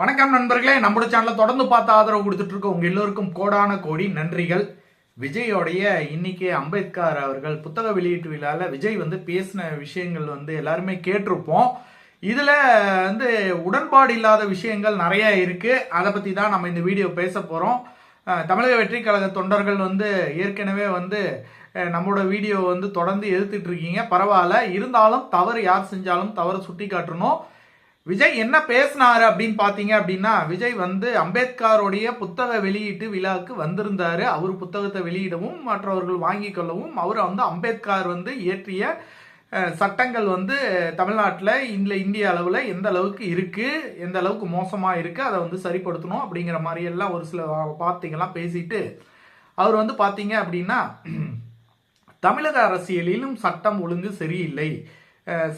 வணக்கம் நண்பர்களே நம்மளோட சேனலை தொடர்ந்து பார்த்து ஆதரவு கொடுத்துட்டு இருக்க உங்க எல்லோருக்கும் கோடான கோடி நன்றிகள். விஜயோடைய இன்னைக்கு அம்பேத்கர் அவர்கள் புத்தக வெளியீட்டு விழால விஜய் வந்து பேசின விஷயங்கள் வந்து எல்லாருமே கேட்டிருப்போம். இதுல வந்து உடன்பாடு இல்லாத விஷயங்கள் நிறைய இருக்கு. அதை பத்தி தான் நம்ம இந்த வீடியோ பேச போறோம். தமிழக வெற்றி கழக தொண்டர்கள் வந்து ஏற்கனவே வந்து நம்மளோட வீடியோ வந்து தொடர்ந்து எதிர்த்துட்டு இருக்கீங்க. பரவாயில்ல. இருந்தாலும் தவறு யார் செஞ்சாலும் தவறு சுட்டி காட்டணும் விஜய் என்ன பேசினாரு அப்படின்னு பாத்தீங்க அப்படின்னா விஜய் வந்து அம்பேத்கருடைய புத்தக வெளியீட்டு விழாவுக்கு வந்திருந்தாரு. அவர் புத்தகத்தை வெளியிடவும் மற்றவர்கள் வாங்கி கொள்ளவும். அவரை வந்து அம்பேத்கர் வந்து இயற்றிய சட்டங்கள் வந்து தமிழ்நாட்டில் இந்த இந்திய அளவில் எந்த அளவுக்கு இருக்கு எந்த அளவுக்கு மோசமாக இருக்கு அதை வந்து சரிப்படுத்தணும் அப்படிங்கிற மாதிரியெல்லாம் ஒரு சில வார்த்தைகள்லாம் பேசிட்டு அவர் வந்து பார்த்தீங்க அப்படின்னா தமிழக அரசியலிலும் சட்டம் ஒழுங்கு சரியில்லை.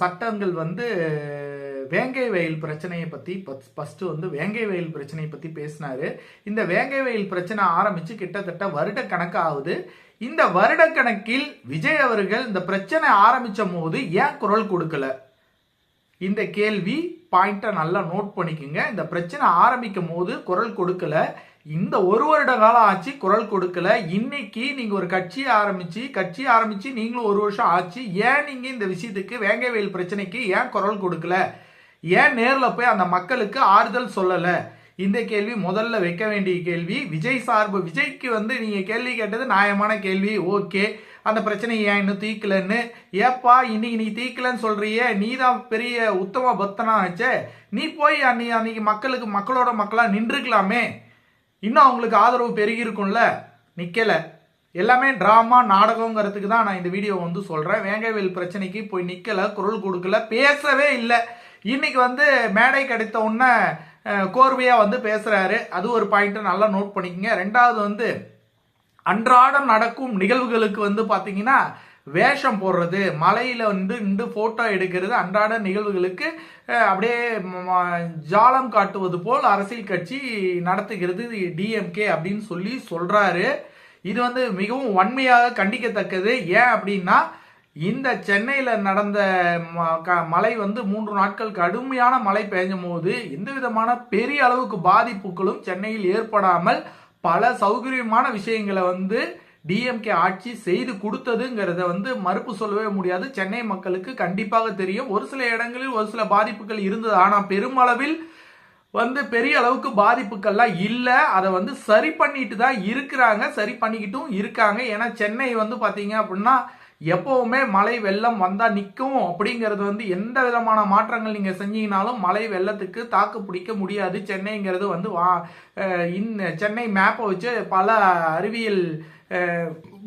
சட்டங்கள் வந்து வேங்கை வயல் பிரச்சனையை பற்றி ஃபஸ்ட்டு வந்து வேங்கை வயல் பிரச்சனையை பற்றி பேசினாரு. இந்த வேங்கை வயல் பிரச்சனை ஆரம்பித்து கிட்டத்தட்ட வருட கணக்கு ஆகுது. இந்த வருடக்கணக்கில் விஜய் அவர்கள் இந்த பிரச்சனை ஆரம்பித்த போது ஏன் குரல் கொடுக்கல? இந்த கேள்வி பாயிண்ட்டை நல்லா நோட் பண்ணிக்கோங்க. இந்த பிரச்சனை ஆரம்பிக்கும் போது குரல் கொடுக்கல. இந்த ஒரு வருட காலம் ஆச்சு குரல் கொடுக்கல. இன்னைக்கு நீங்க ஒரு கட்சி ஆரம்பிச்சு கட்சி ஆரம்பிச்சு நீங்களும் ஒரு வருஷம் ஆச்சு. ஏன் நீங்க இந்த விஷயத்துக்கு வேங்கை வயல் பிரச்சனைக்கு ஏன் குரல் கொடுக்கல? ஏன் நேரில் போய் அந்த மக்களுக்கு ஆறுதல் சொல்லலை? இந்த கேள்வி முதல்ல வைக்க வேண்டிய கேள்வி. விஜய் சார்பு. விஜய்க்கு வந்து நீங்கள் கேள்வி கேட்டது நியாயமான கேள்வி. ஓகே. அந்த பிரச்சனை ஏன் இன்னும் தீக்கலன்னு ஏப்பா இன்னைக்கு நீ தீக்கலன்னு சொல்றிய. நீ தான் பெரிய உத்தம பக்தனா ஆச்சே. நீ போய் அன்னி அன்னைக்கு மக்களுக்கு மக்களோட மக்களாக நின்றுக்கலாமே. இன்னும் அவங்களுக்கு ஆதரவு பெருகி இருக்கும்ல எல்லாமே ட்ராமா நாடகங்கிறதுக்கு தான் நான் இந்த வீடியோ வந்து சொல்கிறேன் வேங்கைவேல் பிரச்சனைக்கு போய் நிற்கலை குரல் கொடுக்கல பேசவே இல்லை. இன்னைக்கு வந்து மேடை கிடைத்த உடனே கோர்வையா வந்து பேசுறாரு. அது ஒரு பாயிண்ட் நல்லா நோட் பண்ணிக்கங்க. ரெண்டாவது வந்து அன்றாடம் நடக்கும் நிகழ்வுகளுக்கு வந்து பாத்தீங்கன்னா வேஷம் போடுறது மலையில வந்து நின்று போட்டோ எடுக்கிறது அன்றாட நிகழ்வுகளுக்கு அப்படியே ஜாலம் காட்டுவது போல் அரசியல் கட்சி நடத்துகிறது டிஎம்கே அப்படின்னு சொல்லி சொல்றாரு. இது வந்து மிகவும் வன்மையாக கண்டிக்கத்தக்கது. ஏன் அப்படின்னா இந்த சென்னையில் நடந்த ம- க- மழை வந்து மூன்று நாட்கள் கடுமையான மழை பெய்யும் போது எந்த விதமான பெரிய அளவுக்கு பாதிப்புகளும் சென்னையில் ஏற்படாமல் பல சௌகரியமான விஷயங்களை வந்து டிஎம்கே ஆட்சி செய்து கொடுத்ததுங்கிறத வந்து மறுப்பு சொல்லவே முடியாது. சென்னை மக்களுக்கு கண்டிப்பாக தெரியும். ஒரு சில இடங்களில் ஒரு சில பாதிப்புகள் இருந்தது. ஆனால் பெருமளவில் வந்து பெரிய அளவுக்கு பாதிப்புகள்லாம் இல்லை. அதை வந்து சரி பண்ணிட்டு தான் இருக்கிறாங்க. சரி பண்ணிக்கிட்டும் இருக்காங்க. ஏன்னா சென்னை வந்து பார்த்தீங்க அப்படின்னா எப்பவுமே மழை வெள்ளம் வந்தா நிற்கும் அப்படிங்கிறது வந்து எந்த விதமான மாற்றங்கள் நீங்க செஞ்சீங்கனாலும் மழை வெள்ளத்துக்கு தாக்கு பிடிக்க முடியாது. சென்னைங்கிறது வந்து வா இன் இந்த சென்னை மேப்பை வச்சு பல அறிவியல்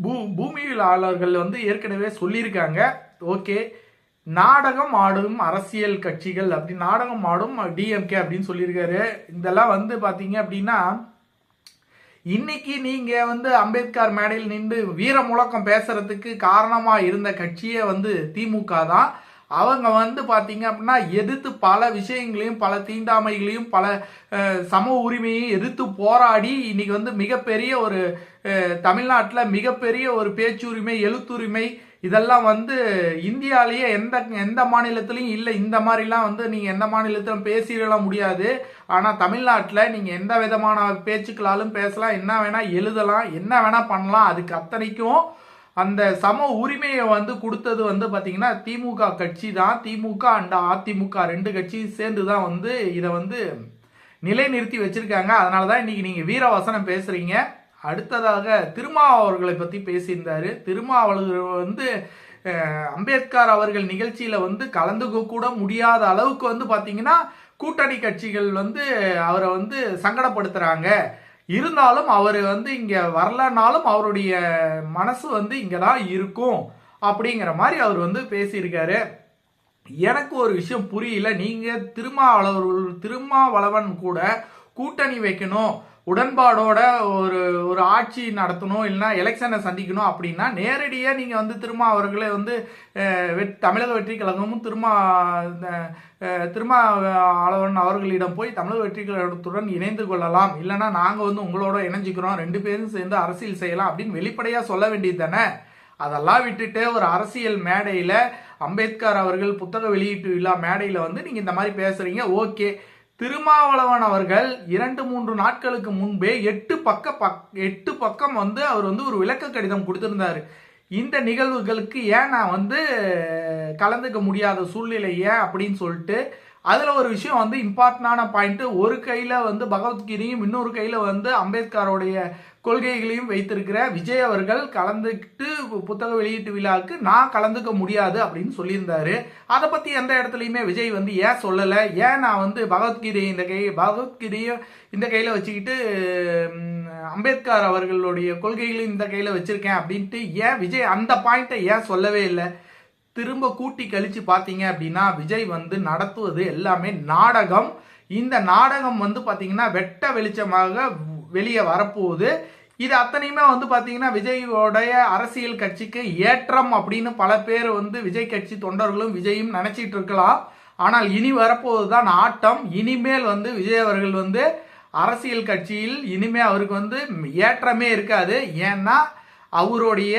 பூ பூமியியலாளர்கள் வந்து ஏற்கனவே சொல்லியிருக்காங்க. ஓகே. நாடகம் ஆடும் அரசியல் கட்சிகள் அப்படி நாடகம் ஆடும் டிஎம்கே அப்படின்னு சொல்லியிருக்காரு. இதெல்லாம் வந்து பார்த்தீங்க அப்படின்னா இன்னைக்கு நீங்க வந்து அம்பேத்கர் மேடையில் நின்று வீர முழக்கம் பேசுறதுக்கு காரணமா இருந்த கட்சியே வந்து திமுக தான். அவங்க வந்து பாத்தீங்க அப்படின்னா எதிர்த்து பல விஷயங்களையும் பல தீண்டாமைகளையும் பல சம உரிமையையும் எதிர்த்து போராடி இன்னைக்கு வந்து மிகப்பெரிய ஒரு தமிழ்நாட்டில் மிகப்பெரிய ஒரு பேச்சுரிமை எழுத்துரிமை இதெல்லாம் வந்து இந்தியாலேயே எந்த எந்த மாநிலத்திலையும் இல்லை. இந்த மாதிரிலாம் வந்து நீங்கள் எந்த மாநிலத்திலும் பேசிடலாம் முடியாது. ஆனால் தமிழ்நாட்டில் நீங்கள் எந்த விதமான பேச்சுக்களாலும் பேசலாம். என்ன வேணால் எழுதலாம். என்ன வேணால் பண்ணலாம். அதுக்கு அத்தனைக்கும் அந்த சம உரிமையை வந்து கொடுத்தது வந்து பார்த்தீங்கன்னா திமுக கட்சி தான். திமுக அண்ட் அதிமுக ரெண்டு கட்சியும் சேர்ந்து தான் வந்து இதை வந்து நிலைநிறுத்தி வச்சுருக்காங்க. அதனால தான் இன்றைக்கி நீங்கள் வீரவசனம் பேசுகிறீங்க அடுத்ததாக திருமாவளவர்களை பற்றி பேசியிருந்தாரு. திருமாவளவர் வந்து அம்பேத்கர் அவர்கள் நிகழ்ச்சியில் வந்து கலந்துக்க கூட முடியாத அளவுக்கு வந்து பார்த்தீங்கன்னா கூட்டணி கட்சிகள் வந்து அவரை வந்து சங்கடப்படுத்துகிறாங்க இருந்தாலும் அவர் வந்து இங்கே வரலனாலும் அவருடைய மனசு வந்து இங்கே தான் இருக்கும் அப்படிங்கிற மாதிரி அவர் வந்து பேசியிருக்காரு. எனக்கு ஒரு விஷயம் புரியல. நீங்கள் திருமாவளவர்கள் திருமாவளவன் கூட கூட்டணி வைக்கணும். உடன்பாடோட ஒரு ஒரு ஆட்சி நடத்தணும் இல்லைன்னா எலெக்ஷனை சந்திக்கணும் அப்படின்னா நேரடியாக நீங்கள் வந்து திருமா அவர்களே வந்து வெட்- தமிழக வெற்றி கழகமும் திருமா அஹ், திருமா அவர்களிடம் போய் தமிழக வெற்றி கழகத்துடன் இணைந்து கொள்ளலாம். இல்லைன்னா நாங்கள் வந்து உங்களோட இணைஞ்சிக்கிறோம் ரெண்டு பேரும் சேர்ந்து அரசியல் செய்யலாம் அப்படின்னு வெளிப்படையாக சொல்ல வேண்டியது தானே? அதெல்லாம் விட்டுட்டு ஒரு அரசியல் மேடையில் அம்பேத்கர் அவர்கள் புத்தக வெளியீட்டு விழா மேடையில் வந்து நீங்கள் இந்த மாதிரி பேசுகிறீங்க ஓகே. திருமாவளவன் அவர்கள் இரண்டு மூன்று நாட்களுக்கு முன்பே எட்டு பக்க பக் எட்டு பக்கம் வந்து அவர் வந்து ஒரு விளக்க கடிதம் கொடுத்திருந்தார். இந்த நிகழ்வுகளுக்கு ஏன் நான் வந்து கலந்துக்க முடியாத சூழ்நிலை ஏன் அப்படின்னு சொல்லிட்டு அதில் ஒரு விஷயம் வந்து இம்பார்ட்டண்டான பாயிண்ட்டு ஒரு கையில் வந்து பகவத்கீதையும் இன்னொரு கையில் வந்து அம்பேத்கருடைய கொள்கைகளையும் வைத்திருக்கிற விஜய் அவர்கள் கலந்துக்கிட்டு புத்தக வெளியீட்டு விழாவுக்கு நான் கலந்துக்க முடியாது அப்படின்னு சொல்லியிருந்தாரு. அதை பத்தி எந்த இடத்துலையுமே விஜய் வந்து ஏன் சொல்லலை? ஏன் நான் வந்து பகவத்கீதையை இந்த கை பகவத்கீதையும் இந்த கையில வச்சுக்கிட்டு அம்பேத்கர் அவர்களுடைய கொள்கைகளையும் இந்த கையில வச்சிருக்கேன் அப்படின்ட்டு ஏன் விஜய் அந்த பாயிண்ட்டை ஏன் சொல்லவே இல்லை? திரும்ப கூட்டி கழிச்சு பார்த்தீங்க அப்படின்னா விஜய் வந்து நடத்துவது எல்லாமே நாடகம். இந்த நாடகம் வந்து பார்த்தீங்கன்னா வெட்ட வெளிச்சமாக வெளியே வரப்போகுது. இது அத்தனையுமே வந்து பார்த்தீங்கன்னா விஜயோடைய அரசியல் கட்சிக்கு ஏற்றம் அப்படின்னு பல பேர் வந்து விஜய் கட்சி தொண்டர்களும் விஜயும் நினைச்சிட்டு இருக்கலாம். ஆனால் இனி வரப்போகுது தான் ஆட்டம். இனிமேல் வந்து விஜய் அவர்கள் வந்து அரசியல் கட்சியில் இனிமே அவருக்கு வந்து ஏற்றமே இருக்காது. ஏன்னா அவருடைய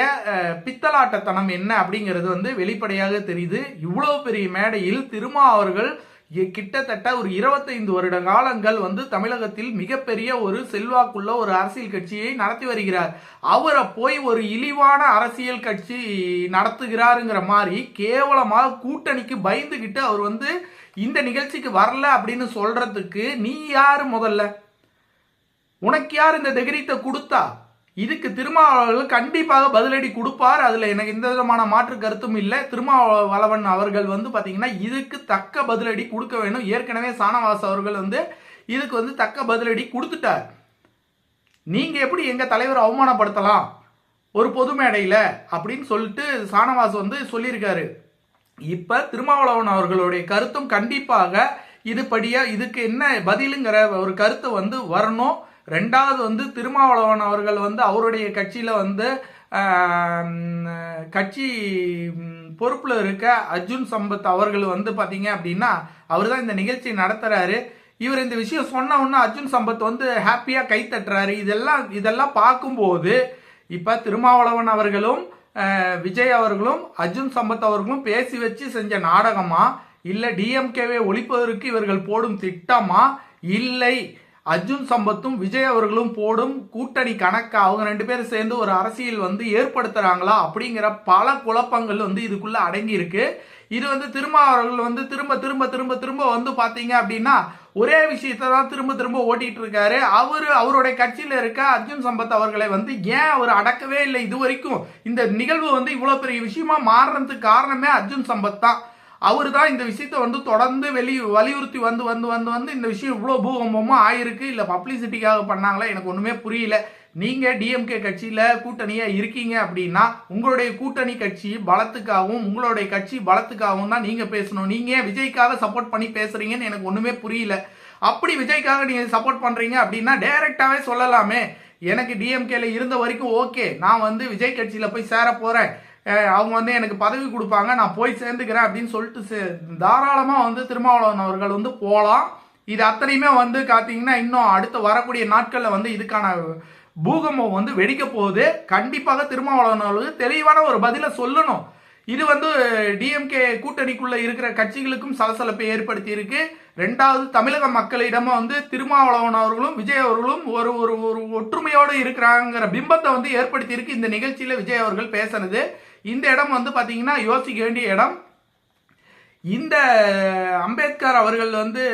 பித்தலாட்டத்தனம் என்ன அப்படிங்கிறது வந்து வெளிப்படையாக தெரியுது. இவ்வளோ பெரிய மேடையில் திருமா அவர்கள் கிட்டத்தட்ட ஒரு 25 வருட காலங்கள் வந்து தமிழகத்தில் மிகப்பெரிய ஒரு செல்வாக்குள்ள ஒரு அரசியல் கட்சியை நடத்தி வருகிறார். அவரை போய் ஒரு இழிவான அரசியல் கட்சி நடத்துகிறாருங்கிற மாதிரி கேவலமாக கூட்டணிக்கு பயந்துகிட்டு அவர் வந்து இந்த நிகழ்ச்சிக்கு வரல அப்படின்னு சொல்றதுக்கு நீ யாரு முதல்ல? உனக்கு யார் இந்த தைரியத்தை கொடுத்தா? இதுக்கு திருமாவளவர்கள் கண்டிப்பாக பதிலடி கொடுப்பார். அதுல எனக்கு எந்த விதமான மாற்று கருத்தும் இல்லை. திருமாவளவன் அவர்கள் வந்து பாத்தீங்கன்னா இதுக்கு தக்க பதிலடி கொடுக்க வேணும் ஏற்கனவே சானவாஸ் அவர்கள் வந்து இதுக்கு வந்து தக்க பதிலடி கொடுத்துட்டார். நீங்க எப்படி எங்க தலைவரை அவமானப்படுத்தலாம்? ஒரு பொது மேடையில அப்படின்னு சொல்லிட்டு சானவாஸ் வந்து சொல்லியிருக்காரு. இப்ப திருமாவளவன் அவர்களுடைய கருத்தும் கண்டிப்பாக இதுபடியா இதுக்கு என்ன பதிலுங்கிற ஒரு கருத்து வந்து வரணும். ரெண்டாவது வந்து திருமாவளவன் அவர்கள் வந்து அவருடைய கட்சியில் வந்து கட்சி பொறுப்பில் இருக்க அர்ஜுன் சம்பத் அவர்கள் வந்து பார்த்தீங்க அப்படின்னா அவர் தான் இந்த நிகழ்ச்சி நடத்துகிறாரு இவர் இந்த விஷயம் சொன்ன உடனே அர்ஜுன் சம்பத் வந்து ஹாப்பியாக கை தட்டுறாரு. இதெல்லாம் இதெல்லாம் பார்க்கும்போது இப்போ திருமாவளவன் அவர்களும் விஜய் அவர்களும் அர்ஜுன் சம்பத் அவர்களும் பேசி வச்சு செஞ்ச நாடகமா? இல்லை டிஎம்கேவை ஒழிப்பதற்கு இவர்கள் போடும் திட்டமா? இல்லை. அர்ஜுன் சம்பத்தும் விஜய் அவர்களும் போடும் கூட்டணி கணக்கா அவங்க ரெண்டு பேரும் சேர்ந்து ஒரு அரசியல் வந்து ஏற்படுத்துறாங்களா அப்படிங்கிற பல குழப்பங்கள் வந்து இதுக்குள்ள அடங்கி இருக்கு இது வந்து திரும்ப அவர்கள் வந்து திரும்ப திரும்ப திரும்ப திரும்ப வந்து பாத்தீங்க அப்படின்னா ஒரே விஷயத்தை தான் திரும்ப திரும்ப ஓட்டிட்டு இருக்காரு. அவரு அவருடைய கட்சியில இருக்க அர்ஜுன் சம்பத் அவர்களை வந்து ஏன் அவர் அடக்கவே இல்லை? இது வரைக்கும் இந்த நிகழ்வு வந்து இவ்வளவு பெரிய விஷயமா மாறுறதுக்கு காரணமே அர்ஜுன் சம்பத் தான். அவர் தான் இந்த விஷயத்தை வந்து தொடர்ந்து வெளி வலியுறுத்தி வந்து வந்து வந்து வந்து இந்த விஷயம் இவ்வளோ பூகம்பமாக ஆயிருக்கு. இல்லை பப்ளிசிட்டிக்காக பண்ணாங்களா? எனக்கு ஒன்றுமே புரியல. நீங்கள் டிஎம்கே கட்சியில் கூட்டணியாக இருக்கீங்க அப்படின்னா உங்களுடைய கூட்டணி கட்சி பலத்துக்காகவும் உங்களுடைய கட்சி பலத்துக்காகவும் தான் நீங்கள் பேசணும். நீங்கள் ஏன் விஜய்க்காக சப்போர்ட் பண்ணி பேசுகிறீங்கன்னு எனக்கு ஒன்றுமே புரியல. அப்படி விஜய்க்காக நீங்கள் சப்போர்ட் பண்ணுறீங்க அப்படின்னா டேரெக்டாகவே சொல்லலாமே. எனக்கு டிஎம்கேல இருந்த வரைக்கும் ஓகே நான் வந்து விஜய் கட்சியில் போய் சேர போகிறேன் அவங்க வந்து எனக்கு பதவி கொடுப்பாங்க நான் போய் சேர்ந்துக்கிறேன் அப்படின்னு சொல்லிட்டு சே- வந்து திருமாவளவன் அவர்கள் வந்து போகலாம் இது அத்தனையுமே வந்து காத்தீங்கன்னா இன்னும் அடுத்து வரக்கூடிய நாட்களில் வந்து இதுக்கான பூகம்பம் வந்து வெடிக்க போகுது. கண்டிப்பாக திருமாவளவன் அவர்களுக்கு தெளிவான ஒரு பதிலை சொல்லணும். இது வந்து டிஎம்கே கூட்டணிக்குள்ள இருக்கிற கட்சிகளுக்கும் சலசலப்பை ஏற்படுத்தி இருக்கு. ரெண்டாவது தமிழக மக்களிடமும் வந்து திருமாவளவன் அவர்களும் விஜய் அவர்களும் ஒரு ஒரு ஒரு ஒற்றுமையோடு இருக்கிறாங்கிற பிம்பத்தை வந்து ஏற்படுத்தி இருக்கு. இந்த நிகழ்ச்சியில விஜய் அவர்கள் பேசுனது. இந்த இடம் வந்து பார்த்தீங்கன்னா யோசிக்க வேண்டிய இடம். இந்த அம்பேத்கர் அவர்கள் வந்து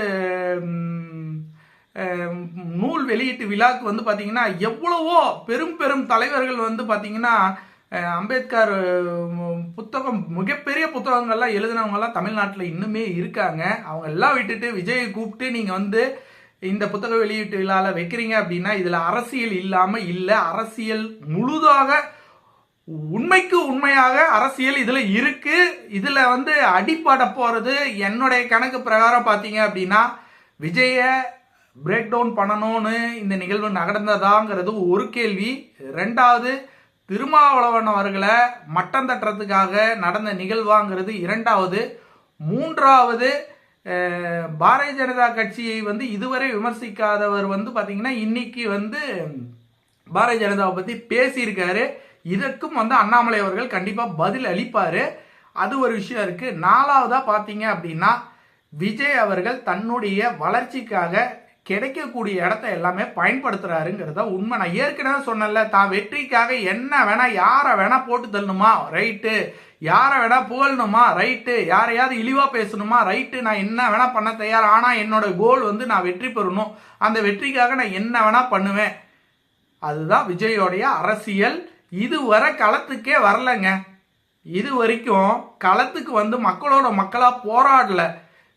நூல் வெளியீட்டு விழாக்கு வந்து பார்த்தீங்கன்னா எவ்வளவோ பெரும் பெரும் தலைவர்கள் வந்து பார்த்தீங்கன்னா அம்பேத்கர் புத்தகம் மிகப்பெரிய புத்தகங்கள்லாம் எழுதினவங்கெல்லாம் தமிழ்நாட்டில் இன்னுமே இருக்காங்க. அவங்க எல்லாம் விட்டுட்டு விஜயை கூப்பிட்டு நீங்கள் வந்து இந்த புத்தக வெளியீட்டு விழாவில் வைக்கிறீங்க அப்படின்னா இதில் அரசியல் இல்லாமல் இல்லை. அரசியல் முழுதாக உண்மைக்கு உண்மையாக அரசியல் இதுல இருக்கு. இதுல வந்து அடிப்பட போறது என்னுடைய கணக்கு பிரகாரம் பாத்தீங்க அப்படின்னா விஜய பிரேக் டவுன் பண்ணணும்னு இந்த நிகழ்வு நடந்ததாங்கிறது ஒரு கேள்வி. ரெண்டாவது திருமாவளவன் அவர்களை மட்டம் தட்டுறதுக்காக நடந்த நிகழ்வாங்கிறது இரண்டாவது. மூன்றாவது பாரதிய ஜனதா கட்சியை வந்து இதுவரை விமர்சிக்காதவர் வந்து பார்த்தீங்கன்னா இன்னைக்கு வந்து பாரதிய ஜனதாவை பற்றி பேசியிருக்காரு. இதற்கும் வந்து அண்ணாமலை அவர்கள் கண்டிப்பாக பதில் அளிப்பார். அது ஒரு விஷயம் இருக்கு. நாலாவதா பார்த்தீங்க அப்படின்னா விஜய் அவர்கள் தன்னுடைய வளர்ச்சிக்காக கிடைக்கக்கூடிய இடத்த எல்லாமே பயன்படுத்துறாருங்கிறத உண்மை. நான் ஏற்கனவே சொன்னல தான் வெற்றிக்காக என்ன வேணா யாரை வேணா போட்டு தள்ளணுமா? ரைட்டு யாரை வேணா புகழணுமா? ரைட்டு யாரையாவது இழிவா பேசணுமா? ரைட்டு நான் என்ன வேணா பண்ண தயார் ஆனா என்னோட கோல் வந்து நான் வெற்றி பெறணும். அந்த வெற்றிக்காக நான் என்ன வேணா பண்ணுவேன். அதுதான் விஜயோடைய அரசியல். இதுவரை களத்துக்கே வரலங்க. இது வரைக்கும் களத்துக்கு வந்து மக்களோட மக்களாக போராடலை.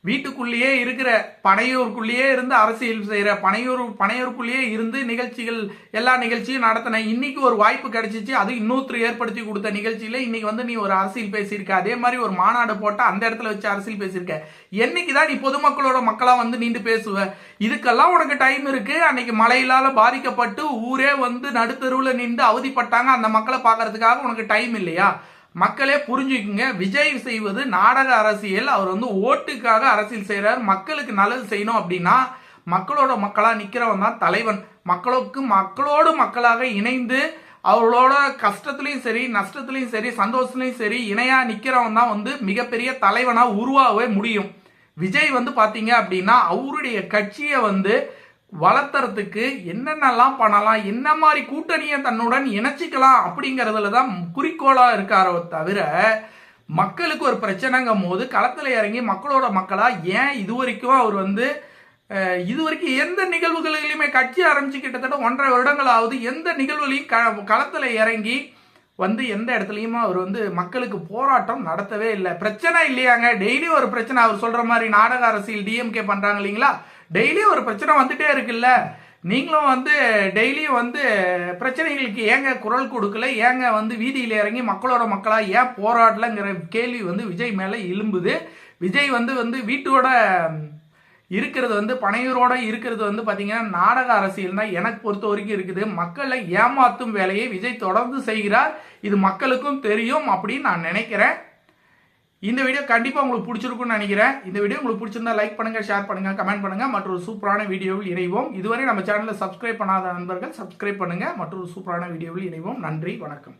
வீட்டுக்குள்ளேயே இருக்கிற பனையூருக்குள்ளேயே இருந்து அரசியல் செய்கிற பனையூர் பனையூருக்குள்ளேயே இருந்து நிகழ்ச்சிகள் எல்லா நிகழ்ச்சியும் நடத்தின இன்னைக்கு ஒரு வாய்ப்பு கிடைச்சிச்சு. அது இன்னொருத்தர் ஏற்படுத்தி கொடுத்த நிகழ்ச்சியில இன்னைக்கு வந்து நீ ஒரு அரசியல் பேசியிருக்க. அதே மாதிரி ஒரு மாநாடு போட்டால் அந்த இடத்துல வச்சு அரசியல் பேசியிருக்க. என்னைக்கு தான் நீ பொதுமக்களோட மக்களாக வந்து நின்று பேசுவ? இதுக்கெல்லாம் உனக்கு டைம் இருக்கு. அன்னைக்கு மழையிலால பாதிக்கப்பட்டு ஊரே வந்து நடுத்தருவில் நின்று அவதிப்பட்டாங்க. அந்த மக்களை பார்க்கறதுக்காக உனக்கு டைம் இல்லையா? மக்களே புரிஞ்சுக்குங்க. விஜய் செய்வது நாடக அரசியல். அவர் வந்து ஓட்டுக்காக அரசியல் செய்கிறார் மக்களுக்கு நல்லது செய்யணும் அப்படின்னா மக்களோட மக்களாக நிற்கிறவன் தான் தலைவன். மக்களுக்கு மக்களோடு மக்களாக இணைந்து அவர்களோட கஷ்டத்துலையும் சரி நஷ்டத்துலையும் சரி சந்தோஷத்துலையும் சரி இணையாக நிற்கிறவன் தான் வந்து மிகப்பெரிய தலைவனாக உருவாகவே முடியும். விஜய் வந்து பார்த்தீங்க அப்படின்னா அவருடைய கட்சியை வந்து வளர்த்துறதுக்கு என்னென்னலாம் பண்ணலாம் என்ன மாதிரி கூட்டணியை தன்னுடன் இணைச்சிக்கலாம் அப்படிங்கறதுல தான் குறிக்கோளா இருக்காரோ தவிர மக்களுக்கு ஒரு பிரச்சனைங்கும் போது களத்துல இறங்கி மக்களோட மக்களா ஏன் இது வரைக்கும் அவர் வந்து இது வரைக்கும் எந்த நிகழ்வுகளிலுமே கட்சி ஆரம்பிச்சு கிட்டத்தட்ட ஒன்றரை வருடங்களாவது எந்த நிகழ்வுலையும் க களத்துல இறங்கி வந்து எந்த இடத்துலையுமே அவர் வந்து மக்களுக்கு போராட்டம் நடத்தவே இல்லை. பிரச்சனை இல்லையாங்க. டெய்லி ஒரு பிரச்சனை. அவர் சொல்ற மாதிரி நாடக அரசியல் டிஎம்கே பண்றாங்க இல்லைங்களா? டெய்லி ஒரு பிரச்சனை வந்துட்டே இருக்குல்ல. நீங்களும் வந்து டெய்லியும் வந்து பிரச்சனைகளுக்கு ஏங்க குரல் கொடுக்கல? ஏங்க வந்து வீதியில் இறங்கி மக்களோட மக்களாக ஏன் போராடலங்கிற கேள்வி வந்து விஜய் மேலே எழும்புது. விஜய் வந்து வந்து வீட்டோட இருக்கிறது வந்து பனையூரோட இருக்கிறது வந்து பார்த்தீங்கன்னா நாடக அரசியல் தான் எனக்கு பொறுத்த வரைக்கும் இருக்குது. மக்களை ஏமாத்தும் வேலையை விஜய் தொடர்ந்து செய்கிறார். இது மக்களுக்கும் தெரியும் அப்படின்னு நான் நினைக்கிறேன். இந்த வீடியோ கண்டிப்பாக உங்களுக்கு பிடிச்சிருக்கும்னு நினைக்கிறேன். இந்த வீடியோ உங்களுக்கு பிடிச்சிருந்தா லைக் பண்ணுங்க ஷேர் பண்ணுங்க கமெண்ட் பண்ணுங்க. மற்றொரு சூப்பரான வீடியோவில் இணைவோம். இதுவரை நம்ம சேனலில் சப்ஸ்கிரைப் பண்ணாத நண்பர்கள் சப்ஸ்கிரைப் பண்ணுங்க. மற்றொரு சூப்பரான வீடியோவில் இணைவோம். நன்றி வணக்கம்.